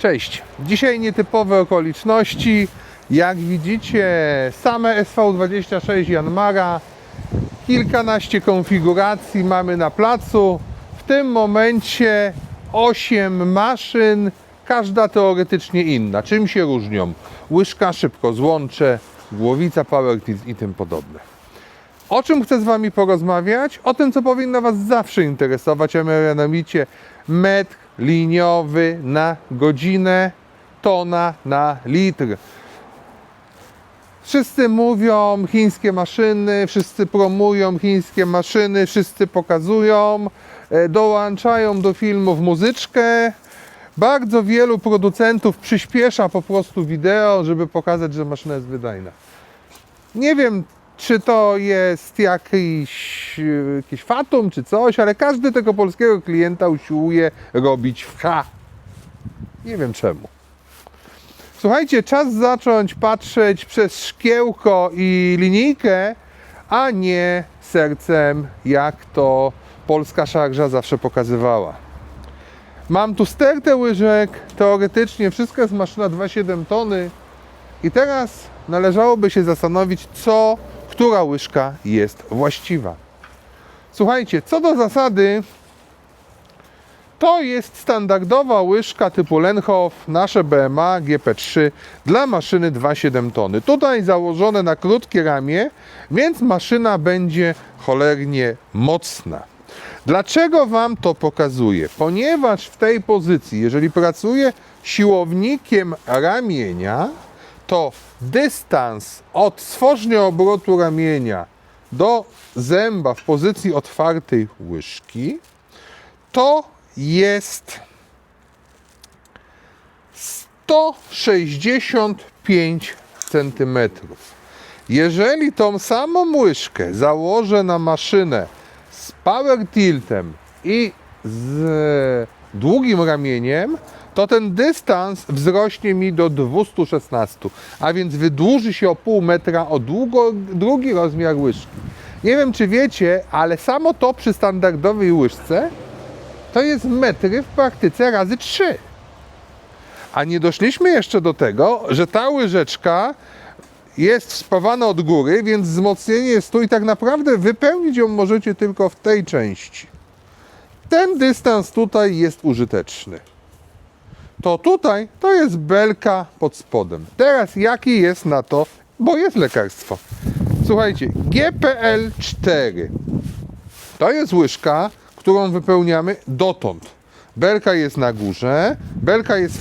Cześć. Dzisiaj nietypowe okoliczności. Jak widzicie, same SV26 Janmara. Kilkanaście konfiguracji mamy na placu. W tym momencie 8 maszyn, każda teoretycznie inna. Czym się różnią? Łyżka, szybko złącze, głowica, power tilt i tym podobne. O czym chcę z Wami porozmawiać? O tym, co powinno Was zawsze interesować, a mianowicie metr liniowy na godzinę, tona na litr. Wszyscy mówią chińskie maszyny, wszyscy promują chińskie maszyny, wszyscy pokazują, e, dołączają do filmów muzyczkę. Bardzo wielu producentów przyspiesza po prostu wideo, żeby pokazać, że maszyna jest wydajna. Nie wiem, czy to jest jakiś, e, jakiś fatum, czy coś, ale każdy tego polskiego klienta usiłuje robić w H. Nie wiem czemu. Słuchajcie, czas zacząć patrzeć przez szkiełko i linijkę, a nie sercem, jak to polska szarża zawsze pokazywała. Mam tu stertę łyżek, teoretycznie wszystko jest maszyna 2,7 tony i teraz należałoby się zastanowić, co, która łyżka jest właściwa. Słuchajcie, co do zasady, to jest standardowa łyżka typu Lenhof, nasze BMA GP3 dla maszyny 2,7 tony. Tutaj założone na krótkie ramię, więc maszyna będzie cholernie mocna. Dlaczego Wam to pokazuję? Ponieważ w tej pozycji, jeżeli pracuję siłownikiem ramienia, to dystans od stworznia obrotu ramienia do zęba w pozycji otwartej łyżki to jest 165 cm. Jeżeli tą samą łyżkę założę na maszynę z power tiltem i z długim ramieniem, to ten dystans wzrośnie mi do 216, a więc wydłuży się o pół metra o długo, drugi rozmiar łyżki. Nie wiem, czy wiecie, ale samo to przy standardowej łyżce to jest metry w praktyce razy 3. A nie doszliśmy jeszcze do tego, że ta łyżeczka jest spawana od góry, więc wzmocnienie jest tu i tak naprawdę wypełnić ją możecie tylko w tej części. Ten dystans tutaj jest użyteczny. To tutaj to jest belka pod spodem. Teraz jaki jest na to, bo jest lekarstwo. Słuchajcie, GPL 4 to jest łyżka, którą wypełniamy dotąd. Belka jest na górze, belka jest w